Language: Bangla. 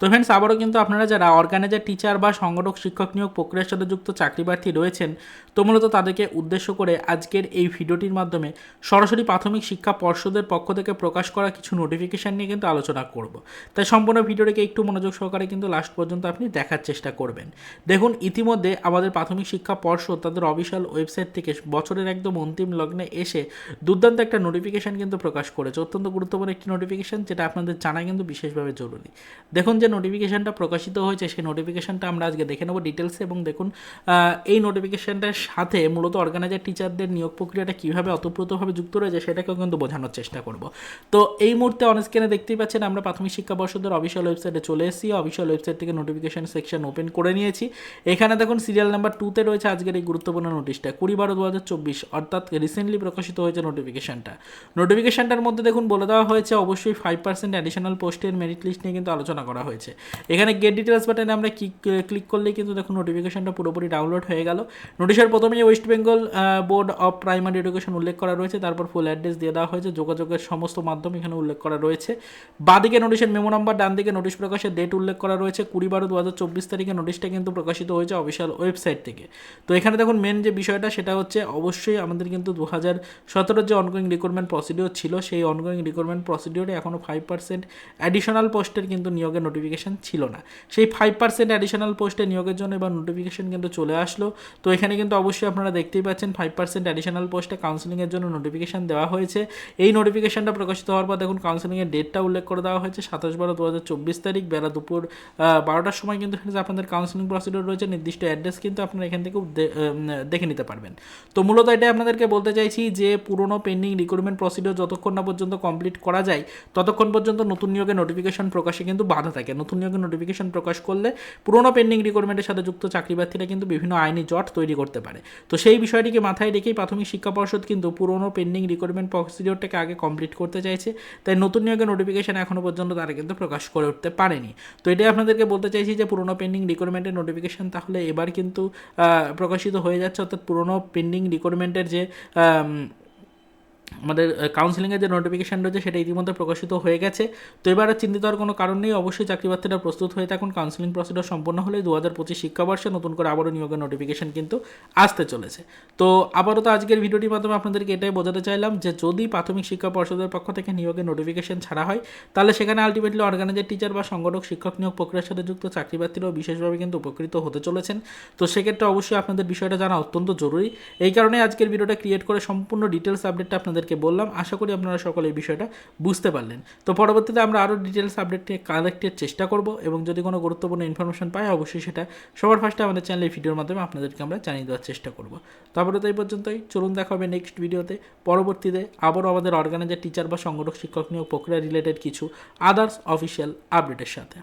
তো ফ্রেন্ডস আবারও কিন্তু আপনারা যারা অর্গানাইজার টিচার বা সংগঠক, শিক্ষক নিয়োগ প্রক্রিয়ার সাথে যুক্ত চাকরি প্রার্থী রয়েছেন, তো মূলত তাদেরকে উদ্দেশ্য করে আজকের এই ভিডিওটির মাধ্যমে সরাসরি প্রাথমিক শিক্ষা পর্ষদের পক্ষ থেকে প্রকাশ করা কিছু নোটিফিকেশান নিয়ে কিন্তু আলোচনা করব। তাই সম্পূর্ণ ভিডিওটিকে একটু মনোযোগ সহকারে কিন্তু লাস্ট পর্যন্ত আপনি দেখার চেষ্টা করবেন। দেখুন, ইতিমধ্যে আমাদের প্রাথমিক শিক্ষা পর্ষদ তাদের অফিসিয়াল ওয়েবসাইট থেকে বছরের একদম অন্তিম লগ্নে এসে দুর্দান্ত একটা নোটিফিকেশান কিন্তু প্রকাশ করেছে। অত্যন্ত গুরুত্বপূর্ণ একটি নোটিফিকেশান যেটা আপনাদের জানা কিন্তু বিশেষভাবে জরুরি। দেখুন যে নোটিফিকেশানটা প্রকাশিত হয়েছে, সেই নোটিফিকেশানটা আমরা আজকে দেখে নেব ডিটেলসে এবং দেখুন এই নোটিফিকেশানটার সাথে মূলত অর্গানাইজার টিচারদের নিয়োগ প্রক্রিয়াটা কীভাবে অতপ্রতভাবে যুক্ত রয়েছে সেটাকেও কিন্তু বোঝানোর চেষ্টা করব। তো এই মুহূর্তে অন স্ক্রিনে দেখতেই পাচ্ছেন আমরা প্রাথমিক শিক্ষা পর্ষদের অফিসিয়াল ওয়েবসাইটে চলে এসেছি। অফিসিয়াল ওয়েবসাইট থেকে নোটিফিকেশান সেকশন ওপেন করে নিয়েছি। এখানে দেখুন সিরিয়াল নাম্বার টুতে রয়েছে আজকের এই গুরুত্বপূর্ণ নোটিশটা কুড়ি বারো দু হাজার চব্বিশ, অর্থাৎ রিসেন্টলি প্রকাশিত হয়েছে নোটিফিকেশানটা নোটিফিকেশানটার মধ্যে দেখুন, বলে দেওয়া হয়েছে, অবশ্যই ফাইভ পার্সেন্ট অ্যাডিশনাল পোস্টের মেরিট লিস্ট নিয়ে কিন্তু আলোচনা করা হয়েছে। এখানে গেট ডিটেলস বাটনে আমরা ক্লিক করলেই কিন্তু দেখুন নোটিফিকেশানটা পুরোপুরি ডাউনলোড হয়ে গেল। নোটিশের প্রথমেই West Bengal board of primary education উল্লেখ করা রয়েছে, তারপর ফুল অ্যাড্রেস দিয়ে দেওয়া হয়েছে, যোগাযোগের সমস্ত মাধ্যম এখানে উল্লেখ করা রয়েছে। বাদিকে নোটিশের মেমো নাম্বার ডান দিকে নোটিশ প্রকাশের ডেট উল্লেখ করা রয়েছে, কুড়ি বারো দু হাজার চব্বিশ তারিখে নোটিশটা কিন্তু প্রকাশিত হয়েছে অফিসিয়াল ওয়েবসাইট থেকে। তো এখানে দেখুন মেন যে বিষয়টা, সেটা হচ্ছে অবশ্যই আমাদের কিন্তু দু হাজার সতেরোর যে অনগোয়িং রিক্রুটমেন্ট প্রসিডিওর ছিল, সেই অনগোয়িং রিক্রুটমেন্ট প্রসিডিওরে এখনও ফাইভ পার্সেন্ট অ্যাডিশনাল পোস্টের কিন্তু নিয়োগের নোটিফিকেশান ছিল না। সেই ফাইভ পার্সেন্ট অ্যাডিশনাল পোস্টে নিয়োগের জন্য এবার নোটিফিকেশান কিন্তু চলে আসলো। তো এখানে কিন্তু অবশ্যই আপনারা দেখতেই পাচ্ছেন ফাইভ পার্সেন্ট অ্যাডিশনাল পোস্টে কাউন্সিলিংয়ের জন্য নোটিফিকেশান দেওয়া হয়েছে। এই নোটিফিকেশানটা প্রকাশিত হওয়ার পর দেখুন কাউন্সিলিংয়ের ডেটটা উল্লেখ করে দেওয়া হয়েছে সাতাশ বারো দু হাজার চব্বিশ তারিখ বেলা দুপুর বারোটার সময় কিন্তু আপনাদের কাউন্সিলিং প্রসিডিওর রয়েছে। নির্দিষ্ট অ্যাড্রেস কিন্তু আপনারা এখান থেকেও দেখে নিতে পারবেন। তো মূলত এটাই আপনাদেরকে বলতে চাইছি যে পুরনো পেন্ডিং রিক্রুটমেন্ট প্রসিডিওর যতক্ষণ না পর্যন্ত কমপ্লিট করা যায়, ততক্ষণ পর্যন্ত নতুন নিয়োগের নোটিফিকেশন প্রকাশে কিন্তু বাধা থাকে। নতুন নিয়োগের নোটিফিকেশন প্রকাশ করলে পুরনো পেন্ডিং রিক্রুটমেন্টের সাথে যুক্ত চাকরি প্রার্থীরা কিন্তু বিভিন্ন আইনি জট তৈরি করতে পারে। তো সেই বিষয়টিকে মাথায় রেখেই প্রাথমিক শিক্ষা পর্ষদ কিন্তু পুরনো পেন্ডিং রিক্রুটমেন্ট প্রসিডিওরটাকে আগে কমপ্লিট করতে চাইছে। তাই নতুন নিয়োগের নোটিফিকেশন এখনও পর্যন্ত তারা কিন্তু প্রকাশ করে উঠতে পারেনি। তো এটাই আপনাদেরকে বলতে চাইছি যে পুরনো পেন্ডিং রিক্রুটমেন্টের নোটিফিকেশন তাহলে এবার কিন্তু প্রকাশিত হয়ে যাচ্ছে। অর্থাৎ পুরনো পেন্ডিং রিক্রুটমেন্টের যে আমাদের কাউন্সিলিংয়ের যে নোটিফিকেশান রয়েছে সেটা ইতিমধ্যে প্রকাশিত হয়ে গেছে। তো এবার চিন্তিত হওয়ার কোনো কারণ নেই। অবশ্যই চাকরি প্রার্থীরা প্রস্তুত হয়ে থাকুন। কাউন্সিলিং প্রসিডিওর সম্পন্ন হলে দু হাজার পঁচিশ শিক্ষাবর্ষে নতুন করে আবারও নিয়োগের নোটিফিকেশান কিন্তু আসতে চলেছে। তো আবারও তো আজকের ভিডিওটির মাধ্যমে আপনাদেরকে এটাই বোঝাতে চাইলাম যে, যদি প্রাথমিক শিক্ষা পর্ষদের পক্ষ থেকে নিয়োগের নোটিফিকেশান ছাড়া হয়, তাহলে সেখানে আলটিমেটলি অর্গানাইজার টিচার বা সংগঠক, শিক্ষক নিয়োগ প্রক্রিয়ার সাথে যুক্ত চাকরি প্রার্থীরাও বিশেষভাবে কিন্তু উপকৃত হতে চলেছেন। তো সেক্ষেত্রে অবশ্যই আপনাদের বিষয়টা জানা অত্যন্ত জরুরি। এই কারণে আজকের ভিডিওটা ক্রিয়েট করে সম্পূর্ণ ডিটেলস আপডেটটা আপনাদেরকে বললাম, আশা করি আপনারা সকলে এই বিষয়টা বুঝতে পারলেন। তো পরবর্তীতে আমরা আরও ডিটেলস আপডেট কালেক্টের চেষ্টা করব এবং যদি কোনো গুরুত্বপূর্ণ ইনফরমেশন পাই, অবশ্যই সেটা সবার ফার্স্টে আমাদের চ্যানেলের ভিডিওর মাধ্যমে আপনাদেরকে আমরা জানিয়ে দেওয়ার চেষ্টা করব। তারপরে তো এই পর্যন্তই। চলুন দেখা হবে নেক্সট ভিডিওতে পরবর্তীতে আবারও আমাদের অর্গানাইজার টিচার বা সংগঠক শিক্ষক নিয়োগ প্রক্রিয়া রিলেটেড কিছু আদার্স অফিসিয়াল আপডেটের সাথে।